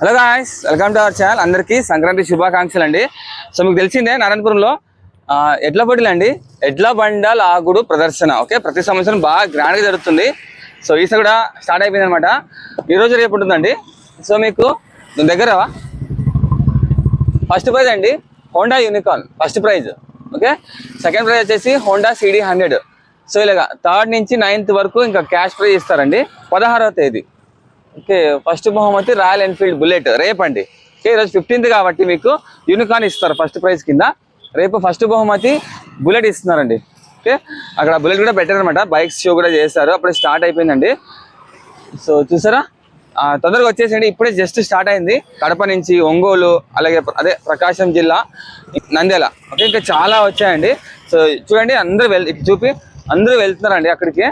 Hello guys welcome to our channel అందరికీ సంక్రాంతి శుభాకాంక్షలు అండి. సో మీకు తెలిసిందే నారాయణపురంలో ఎడ్ల బడిలు అండి ఎడ్ల బండ లాగుడు ప్రదర్శన ఓకే ప్రతి సంవత్సరం బాగా గ్రాండ్గా జరుగుతుంది. సో ఈసారి కూడా స్టార్ట్ అయిపోయింది అనమాట ఈరోజు రేపు ఉంటుందండి. సో మీకు దీని దగ్గర ఫస్ట్ ప్రైజ్ అండి Honda Unicorn first prize okay second prize వచ్చేసి హోండా సిడీ హండ్రెడ్ సో ఇలాగా థర్డ్ నుంచి నైన్త్ వరకు ఇంకా క్యాష్ ప్రైజ్ ఇస్తారండి. పదహారవ తేదీ. ఓకే ఫస్ట్ బహుమతి రాయల్ ఎన్ఫీల్డ్ బుల్లెట్ రేపండి ఓకే ఈరోజు ఫిఫ్టీన్త్ కాబట్టి మీకు యూనికాన్ ఇస్తారు ఫస్ట్ ప్రైజ్ కింద. రేపు ఫస్ట్ బహుమతి బుల్లెట్ ఇస్తున్నారండి. ఓకే అక్కడ బుల్లెట్ కూడా పెట్టారు అనమాట బైక్స్ షో కూడా చేస్తారు అప్పుడు స్టార్ట్ అయిపోయిందండి. సో చూసారా? తొందరగా వచ్చేసండి ఇప్పుడే జస్ట్ స్టార్ట్ అయింది. కడప నుంచి ఒంగోలు అలాగే అదే ప్రకాశం జిల్లా నంద్యాల. ఓకే ఇంకా చాలా వచ్చాయండి. సో చూడండి అందరూ వెళ్ చూపి అందరూ వెళ్తున్నారండి అక్కడికి.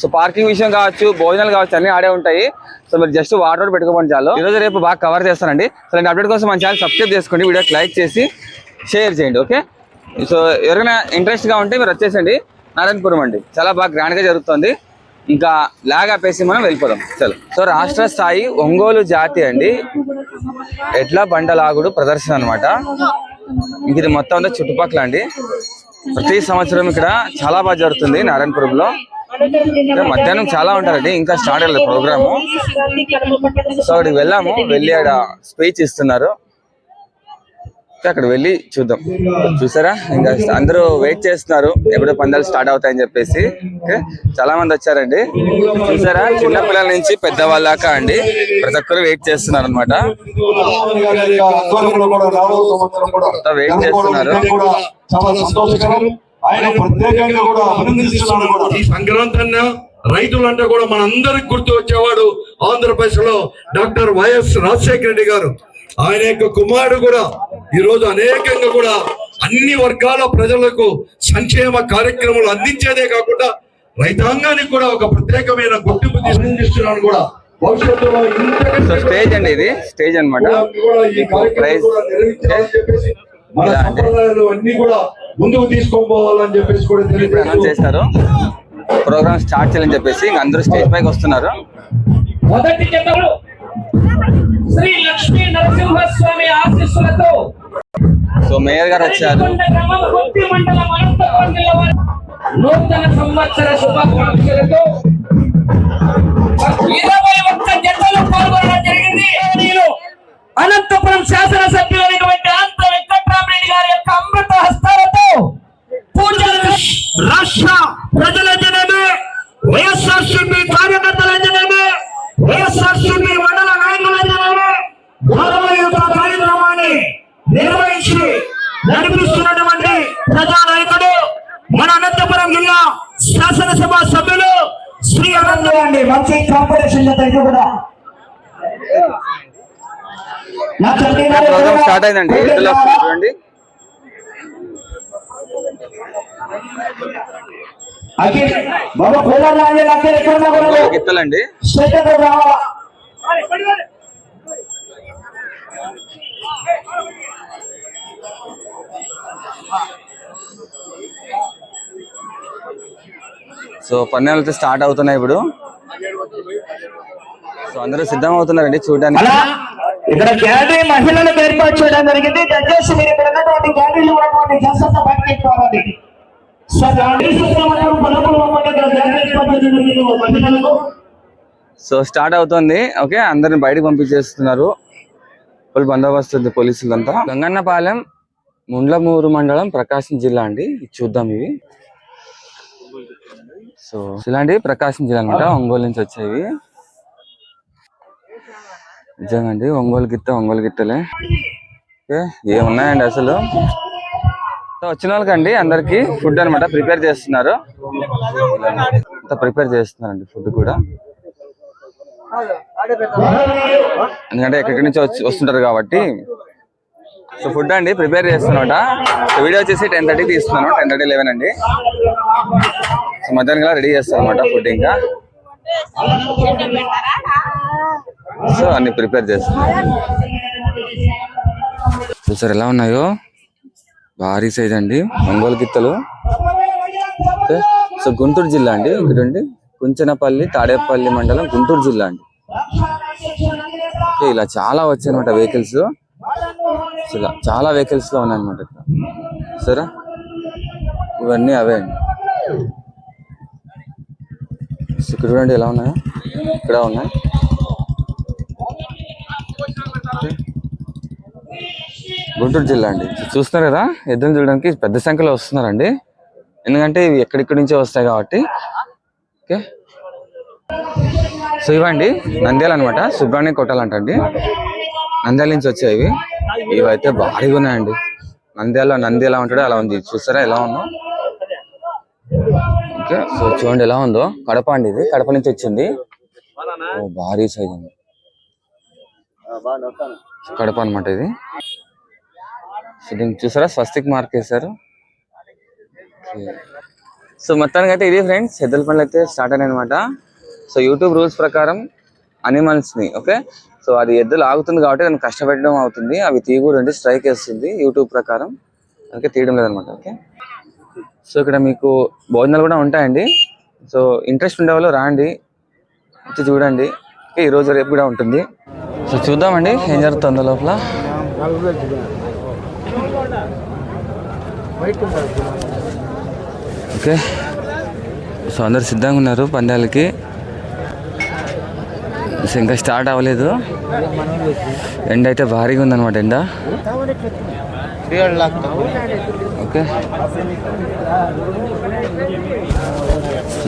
సో పార్కింగ్ విషయం కావచ్చు భోజనాలు కావచ్చు అన్ని ఆడే ఉంటాయి. సో మీరు జస్ట్ వాటర్ పెట్టుకోమని చాలు. ఈ రోజు రేపు బాగా కవర్ చేస్తానండి. సో నేను అప్డేట్ కోసం మన ఛానల్ సబ్స్క్రైబ్ చేసుకోండి. వీడియోకి లైక్ చేసి షేర్ చేయండి ఓకే సో ఎవరైనా ఇంట్రెస్ట్గా ఉంటే మీరు వచ్చేసండి. నారాయణపురం అండి. చాలా బాగా గ్రాండ్గా జరుగుతుంది. ఇంకా లాగ్ ఆపేసి మనం వెళ్ళిపోదాం. చలో. సో రాష్ట్ర స్థాయి ఒంగోలు జాతి అండి. ఎట్లా బండలాగుడు ప్రదర్శన అనమాట ఇంక ఇది మొత్తం అంతా చుట్టుపక్కల అండి. ప్రతి సంవత్సరం ఇక్కడ చాలా బాగా జరుగుతుంది నారాయణపురంలో. మధ్యాహ్నం చాలా ఉంటారండి ఇంకా స్టార్ట్ అయ్యలేదు ప్రోగ్రాము. సో అక్కడికి వెళ్ళాము. వెళ్ళి ఆడ స్పీచ్ ఇస్తున్నారు. అక్కడ వెళ్ళి చూద్దాం. చూసారా? ఇంకా అందరూ వెయిట్ చేస్తున్నారు. ఎప్పుడు పందాలు స్టార్ట్ అవుతాయని చెప్పేసి. ఓకే? చాలా మంది వచ్చారండి. చూసారా? చిన్న పిల్లల నుంచి పెద్దవాళ్ళ దాకా అండి. ప్రతి ఒక్కరు వెయిట్ చేస్తున్నారు అనమాట వెయిట్ చేస్తున్నారు. ఆయన ప్రత్యేకంగా కూడా అభినందిస్తున్నాను కూడా ఈ సంక్రాంతి రైతులంటే కూడా మనందరికి గుర్తు వచ్చేవాడు ఆంధ్రప్రదేశ్లో డాక్టర్ వైఎస్ రాజశేఖర రెడ్డి గారు. ఆయన యొక్క కుమారుడు కూడా ఈ రోజు అనేకంగా కూడా అన్ని వర్గాల ప్రజలకు సంక్షేమ కార్యక్రమాలు అందించేదే కాకుండా రైతాంగానికి కూడా ఒక ప్రత్యేకమైన గుర్తింపు తీసుకున్నాను కూడా. భవిష్యత్తులో స్టేజ్ అండి ఇది. స్టేజ్ ప్రైజ్ చెప్పేసి మన. సంప్రదాయాలు అన్ని కూడా ముందుకు తీసుకొని పోవాలని చెప్పేసి కూడా ఇప్పుడు అనౌన్స్ తెలియజేస్తూ చేశారు ప్రోగ్రామ్ స్టార్ట్ చేయాలని చెప్పేసి ఇంక అందరూ స్టేజ్ పైకి వస్తున్నారు. మొదటి జతలు శ్రీ లక్ష్మీ నరసింహస్వామి ఆశీస్సులతో సో మేయర్ గారు వచ్చారు. కొండ గ్రామం కొద్ది మండలం అనంతపురం జిల్లా వారి నూతన సంవత్సర శుభాకాంక్షలతో ఇరవై ఒక్క జతలు పాల్గొనడం జరిగింది. అనంతపురం శాసనసభ్యులైనటువంటి కార్యక్రమాన్ని నిర్వహించి నడిపిస్తున్నటువంటి ప్రజా నాయకుడు మన అనంతపురం జిల్లా శాసనసభ సభ్యులు శ్రీ అనంత అండి మంచి కాంపిటీషన్ జత కూడా. స్టార్ట్ అయిందండి. చూడండి. సో పన్నెండు అయితే స్టార్ట్ అవుతున్నాయి ఇప్పుడు. సో అందరూ సిద్ధం అవుతున్నారండి చూడడానికి ఇక్కడ గ్యాలరీ మహిళలకు ఏర్పాటు చేయడం జరిగింది. దయచేసి మీరు ఇక్కడ ఉన్నటువంటి గ్యాలరీలో ఉన్నటువంటి అంతా బయటకి ఎక్కిపోవాలి. సో మహిళలకు. సో స్టార్ట్ అవుతుంది. ఓకే అందరిని బయటకు పంపించేస్తున్నారు. ఫుల్ బందోబస్తు ఉంది పోలీసులంతా. గంగన్నపాలెం ముండ్లమూరు మండలం ప్రకాశం జిల్లా అండి. చూద్దాం ఇవి. సో ఇలాంటి ప్రకాశం జిల్లా అనమాట ఒంగోలు నుంచి వచ్చేవి. నిజంగా అండి ఒంగోలు గిత్త ఒంగోలు గిత్తలే. ఓకే ఏమున్నాయండి అసలు? సో వచ్చిన వాళ్ళకండి అందరికి ఫుడ్ అన్నమాట ప్రిపేర్ చేస్తున్నారు. ప్రిపేర్ చేస్తున్నారండి ఫుడ్ కూడా. ఎందుకంటే ఎక్కడి నుంచి వచ్చి వస్తుంటారు కాబట్టి. సో ఫుడ్ అండి ప్రిపేర్ చేస్తున్నమాట. వీడియో వచ్చేసి టెన్ థర్టీ తీస్తున్నాను టెన్ థర్టీ లెవెన్ అండి. సో మధ్యాహ్నం రెడీ చేస్తారు అనమాట ఫుడ్ ఇంకా. సో అన్ని ప్రిపేర్ చేస్తున్నాను చూసారు ఎలా ఉన్నాయో? భారీ సైజ్ అండి. ఒంగోలు గిత్తలు. ఓకే. సో గుంటూరు జిల్లా అండి. ఇక్కడండి. కుంచనపల్లి తాడేపల్లి మండలం గుంటూరు జిల్లా అండి. ఓకే ఇలా చాలా వచ్చాయన్నమాట వెహికల్స్ ఇలా చాలా వెహికల్స్ ఉన్నాయన్నమాట ఉన్నాయి ఇక్కడ. సరే ఇవన్నీ అవే అండి. ఇక్కడ చూడండి ఎలా ఉన్నాయో? ఇక్కడ ఉన్నాయి. గుంటూరు జిల్లా అండి. చూస్తున్నారు కదా ఎద్దులు చూడడానికి పెద్ద సంఖ్యలో వస్తున్నారండి. ఎందుకంటే ఇవి ఎక్కడెక్కడి నుంచో వస్తాయి కాబట్టి. ఓకే. సో ఇవండి నంద్యాల అనమాట సుబ్రాణి కొట్టాలంటండి. నంద్యాల నుంచి వచ్చాయి ఇవి. ఇవైతే భారీగా ఉన్నాయండి. నంద్యాల నంది ఎలా ఉంటాడో అలా ఉంది. చూస్తారా ఎలా ఉన్నా ఓకే. సో చూడండి ఎలా ఉందో. కడప అండి ఇది. కడప నుంచి వచ్చింది. ఓ భారీ సైజ్ ఉంది కడప అనమాట ఇది. సో దీన్ని చూసారా? స్వస్తిక్ మార్క్ వేశారు. సో మొత్తానికి అయితే ఇది ఫ్రెండ్స్ ఎద్దుల పనులు అయితే స్టార్ట్ అయినాయి అనమాట సో యూట్యూబ్ రూల్స్ ప్రకారం అనిమల్స్ని ని ఓకే? సో అది ఎద్దులు ఆగుతుంది కాబట్టి దాన్ని కష్టపెట్టడం అవుతుంది. అవి తీయకూడదు స్ట్రైక్ వేస్తుంది. యూట్యూబ్ ప్రకారం. అందుకే తీయడం లేదనమాట ఓకే? సో ఇక్కడ మీకు భోజనాలు కూడా ఉంటాయండి. సో ఇంట్రెస్ట్ ఉండే వాళ్ళు రాండి వచ్చి చూడండి. ఈరోజు ఈ రోజు రేపు కూడా ఉంటుంది. సో చూద్దామండి ఏం జరుగుతుంది లోపల. ఓకే. సో అందరు సిద్ధంగా ఉన్నారు పందాలకి. సో ఇంకా స్టార్ట్ అవ్వలేదు. ఎండ అయితే భారీగా ఉందన్నమాట ఎండ. ఓకే.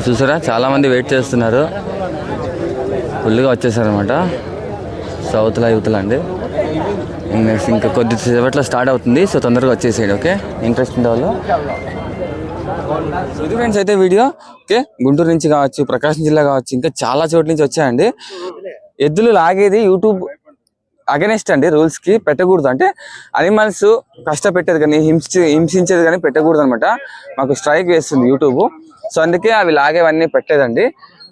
చూసారా? చాలా మంది వెయిట్ చేస్తున్నారు. ఫుల్గా వచ్చేసారనమాట సౌత్లా యూత్లా అండి. నెక్స్ట్ ఇంకా కొద్ది సేపట్లో స్టార్ట్ అవుతుంది. సో తొందరగా వచ్చేసేయండి ఓకే? ఇంట్రెస్ట్ ఉండే వాళ్ళు. ఇది ఫ్రెండ్స్ అయితే వీడియో ఓకే? గుంటూరు నుంచి కావచ్చు ప్రకాశం జిల్లా కావచ్చు ఇంకా చాలా చోట్ల నుంచి వచ్చాయండి. ఎద్దులు లాగేది యూట్యూబ్ అగెనెస్ట్ అండి రూల్స్కి పెట్టకూడదు. అంటే అనిమల్స్ కష్టపెట్టేది కానీ హింసి హింసించేది కానీ పెట్టకూడదు అనమాట మాకు స్ట్రైక్ వేస్తుంది యూట్యూబ్ సో అందుకే అవి లాగేవన్నీ పెట్టలేదండి.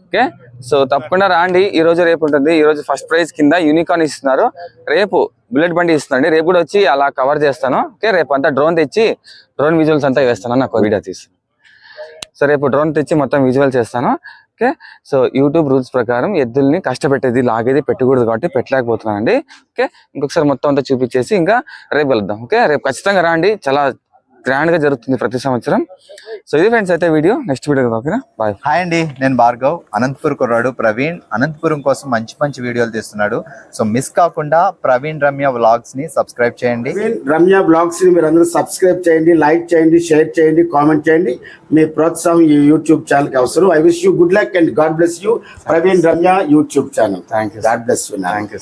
ఓకే సో తప్పకుండా రాండి. ఈ రోజు రేపు ఉంటుంది. ఈ రోజు ఫస్ట్ ప్రైజ్ కింద యూనికార్న్ ఇస్తున్నారు. రేపు బుల్లెట్ బండి ఇస్తున్నాండి రేపు కూడా వచ్చి అలా కవర్ చేస్తాను. ఓకే రేపు అంతా డ్రోన్ తెచ్చి డ్రోన్ విజువల్స్ అంతా వేస్తాను నాకు వీడియో తీసి. సో రేపు డ్రోన్ తెచ్చి మొత్తం విజువల్ చేస్తాను ఓకే? సో యూట్యూబ్ రూల్స్ ప్రకారం ఎద్దుల్ని కష్టపెట్టేది లాగేది పెట్టకూడదు కాబట్టి పెట్టలేకపోతున్నానండి. ఓకే? ఇంకొకసారి మొత్తం అంతా చూపించేసి ఇంకా రేపు వెళ్దాం. ఓకే? రేపు ఖచ్చితంగా రాండి. చాలా గ్రాండ్గా జరుగుతుంది ప్రతి సంవత్సరం. సో ఇది ఫ్రెండ్స్ అయితే వీడియో. నెక్స్ట్ వీడియో ఓకేనా బాయ్. హాయ్ అండి నేను భార్గవ్ అనంతపూర్ కుర్రాడు ప్రవీణ్. అనంతపురం కోసం మంచి మంచి వీడియోలు తీస్తున్నాడు. సో మిస్ కాకుండా ప్రవీణ్ రమ్య వ్లాగ్స్ని సబ్స్క్రైబ్ చేయండి. ప్రవీణ్ రమ్య బ్లాగ్స్ని మీరు అందరూ సబ్స్క్రైబ్ చేయండి లైక్ చేయండి షేర్ చేయండి కామెంట్ చేయండి. మీ ప్రోత్సాహం ఈ యూట్యూబ్ ఛానల్కి అవసరం. I wish you good luck and God bless you. Praveen Ramya YouTube channel. Thank you God bless you. Thank you